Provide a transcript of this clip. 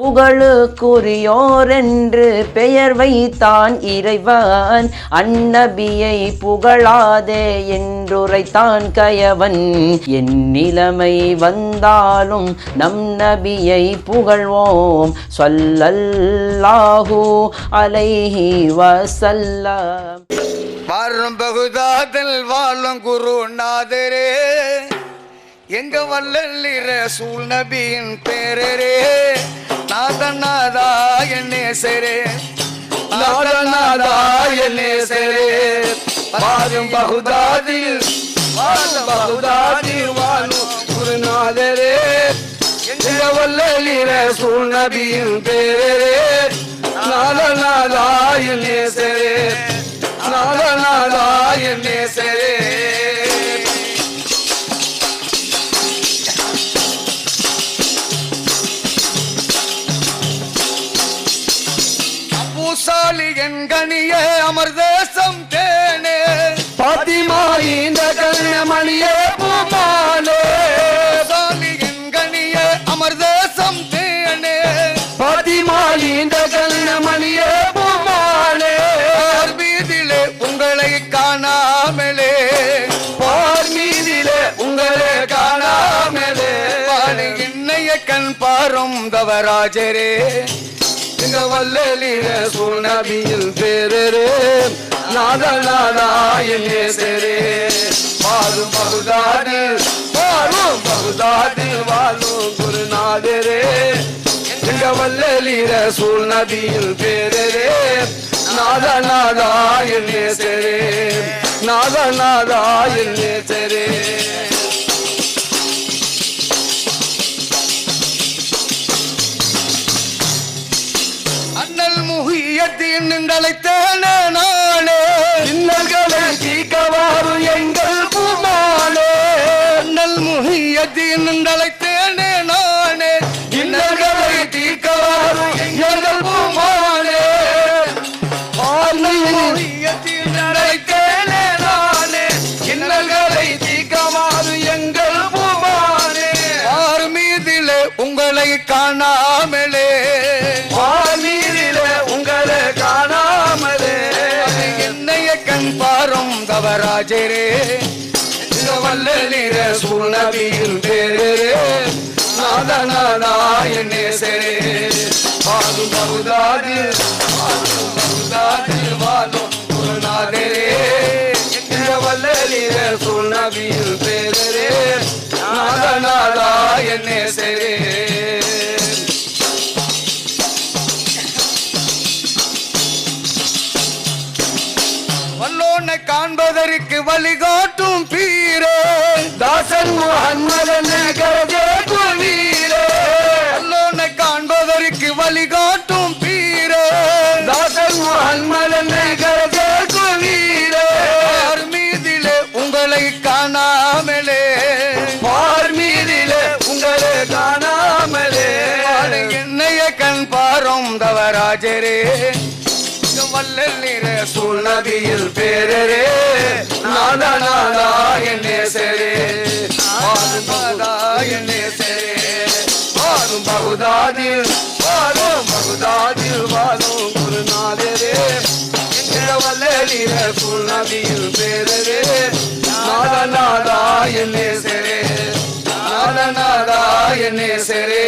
புகழுக்குரியோர் என்று பெயர் வைத்தான் இறைவன். அந்நபியை புகழாதே என்றுரைத்தான் கயவன். என் நிலைமை வந்தாலும் நம் நபியை புகழ்வோம். சொல்லல்லாஹூ அலைஹி வசல்லம் வாரம் பகுதாதல் வாழும் குரு நாதரே. எங்க வல்லல்லிற சூழ்நபியின் பேரரே. நாதநாதா என்னேசரே நாதநாதா என்னேசரே வாழும் பகுதாதில் வாழும் குருநாதரே. எங்க வல்லலிற சூழ் நபியின் பேரரே பூசாலி என் கனிய அமர்தேசம் தேனே. பாத்திமா இந்த கண்மணியே பூமானே சாலி என் கனிய அமர்தேசம் தேனே. பாத்திமா இந்த கண்மணியே பூமானே பார் மீதிலே உங்களை காணாமலே. பார் மீதிலே உங்களை காணாமலே. பாடு இன்னைய கண் பாரும் தவராஜரே. இந்த வல்லலில சுனபியில் பேரரே நாதநாதாயனேசரே வாழும் பகுதாதி வாழும் பகுதாதி வாழும் குருநாதரே. இந்த வல்லலில சுனபியில் பேரரே நாதநாதாயனேசரே நாதநாதாயனேசரே அண்ணல் முகியத்தின் நின்றழைத்தேனே நானே. இன்னல்களை தீக்கவாறு எங்கள் பூமானே. அண்ணல் முகியத்தின் நின்றழைத்தேனே நானே. இன்னல்களை தீக்கவாறு எங்கள் பூமானே. முகியத்தின் நின்றழைத்தேனே நானே. இன்னல்களை தீக்கவாறு எங்கள் பூமானே. ஆறு மீதிலே உங்களை காணாமலே. தவராஜரே இந்த வல்லலிர சூழ்நபியின் பேரே நாதநாதா என்னேசரே வாழும் பகுதாதி வழிகாட்டும் பீரே. தாசன் முகம்மதன் கரஜேக்கும் வீரே வல்லோனை காண்பதற்கு வழிகாட்டும் பீரே. தாசன் முகம்மதன் கரஜேக்கும் வீரே பார் மீதிலே உங்களை காணாமலே. பார் மீதிலே உங்களை காணாமலே. என்னைய கண் பாரும் தவராஜரே. வல்லல் நிற சூழ்நதியில் பேரரே. நாதா நாதா என்னேசரே ஆடும் பகுதா என்னேசரே ஆடும் பகுதாதில் வாழும் பகுதாதில் வாழும் குருநாதரே என்ற வல்லல் நிற சூழ்நதியில் பேரரே நாதா நாதா என்னேசரே நாதா நாதா என்னேசரே